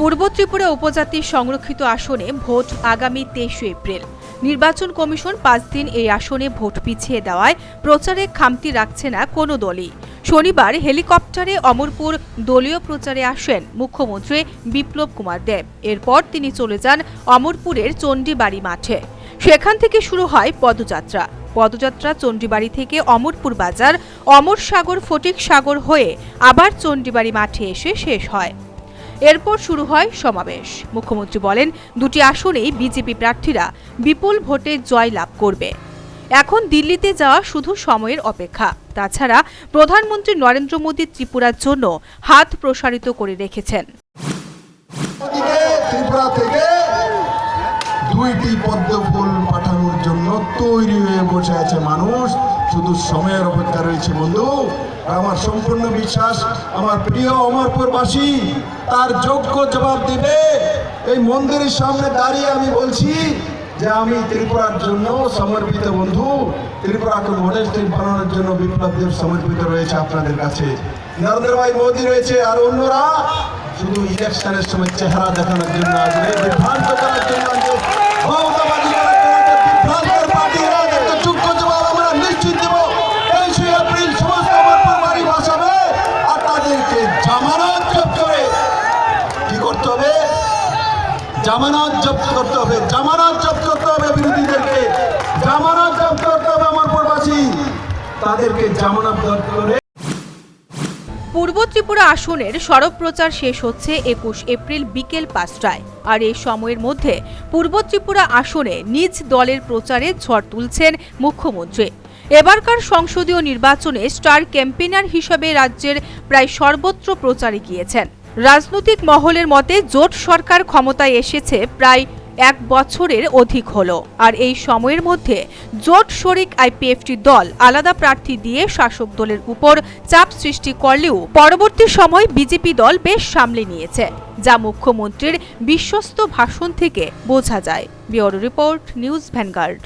পূর্ব ত্রিপুরা উপজাতির সংরক্ষিত আসনে ভোট আগামী তেইশে এপ্রিল। নির্বাচন কমিশন পাঁচ দিন এই আসনে ভোট পিছিয়ে দেওয়ায় প্রচারে খামতি রাখছে না কোনো দলই। শনিবার হেলিকপ্টারে অমরপুর দলীয় প্রচারে আসেন মুখ্যমন্ত্রী বিপ্লব কুমার দেব। এরপর তিনি চলে যান অমরপুরের চণ্ডীবাড়ি মাঠে। সেখান থেকে শুরু হয় পদযাত্রা। পদযাত্রা চণ্ডীবাড়ি থেকে অমরপুর বাজার অমর সাগর ফটিক সাগর হয়ে আবার চণ্ডীবাড়ি মাঠে এসে শেষ হয়। এরপর শুরু হয় সমাবেশ। মুখ্যমন্ত্রী বলেন, দুটি আসনেই বিজেপি প্রার্থীরা বিপুল ভোটে জয় লাভ করবে। এখন দিল্লিতে যাওয়া শুধু সময়ের অপেক্ষা। তাছাড়া প্রধানমন্ত্রী নরেন্দ্র মোদী ত্রিপুরার জন্য হাত প্রসারিত করে রেখেছেন। দুইটি পদ্ম ফুল পাঠানোর জন্য তৈরি হয়ে বসে আছে মানুষ। শুধু সময়ের অপেক্ষা রয়েছে বন্ধু। আমার সম্পূর্ণ বিশ্বাস, আমার প্রিয় অমরপুরবাসী, তার যোগ্য জবাব দিবে। এই মন্দিরের সামনে দাঁড়িয়ে আমি বলছি যে আমি ত্রিপুরার জন্য সমর্পিত বন্ধু। ত্রিপুরাকে মডেল স্টেট বানানোর জন্য বিপ্লব দেব সমর্পিত রয়েছে আপনাদের কাছে। নরেন্দ্র ভাই মোদী রয়েছে আর অন্যরা শুধু ইলেকশনের সময় চেহারা দেখানোর জন্য আসবে, বিভ্রান্ত করার জন্য আসবে। জামানত জব্দ করতে হবে, জামানত জব্দ করতে হবে বিরোধীদেরকে। জামানত জব্দ করতে হবে অমরপুরবাসী তাদেরকে জামানত জব্দ করে পূর্ব ত্রিপুরা আসনের সড়ক প্রচার শেষ হচ্ছে একুশ এপ্রিল বিকেল পাঁচটায়। আর এই সময়ের মধ্যে পূর্ব ত্রিপুরা আসনে নিজ দলের প্রচারে ঝড় তুলছেন মুখ্যমন্ত্রী। এবারকার সংসদীয় নির্বাচনে স্টার ক্যাম্পেনার হিসেবে রাজ্যের প্রায় সর্বত্র প্রচারে গিয়েছেন। রাজনৈতিক মহলের মতে জোট সরকার ক্ষমতায় এসেছে প্রায় এক বছরের অধিক হলো। আর এই সময়ের মধ্যে জোট শরিক আইপিএফটি দল আলাদা প্রার্থী দিয়ে শাসক দলের উপর চাপ সৃষ্টি করলেও পরবর্তী সময় বিজেপি দল বেশ সামলে নিয়েছে, যা মুখ্যমন্ত্রীর বিশ্বস্ত ভাষণ থেকে বোঝা যায়। Bureau report, news vanguard.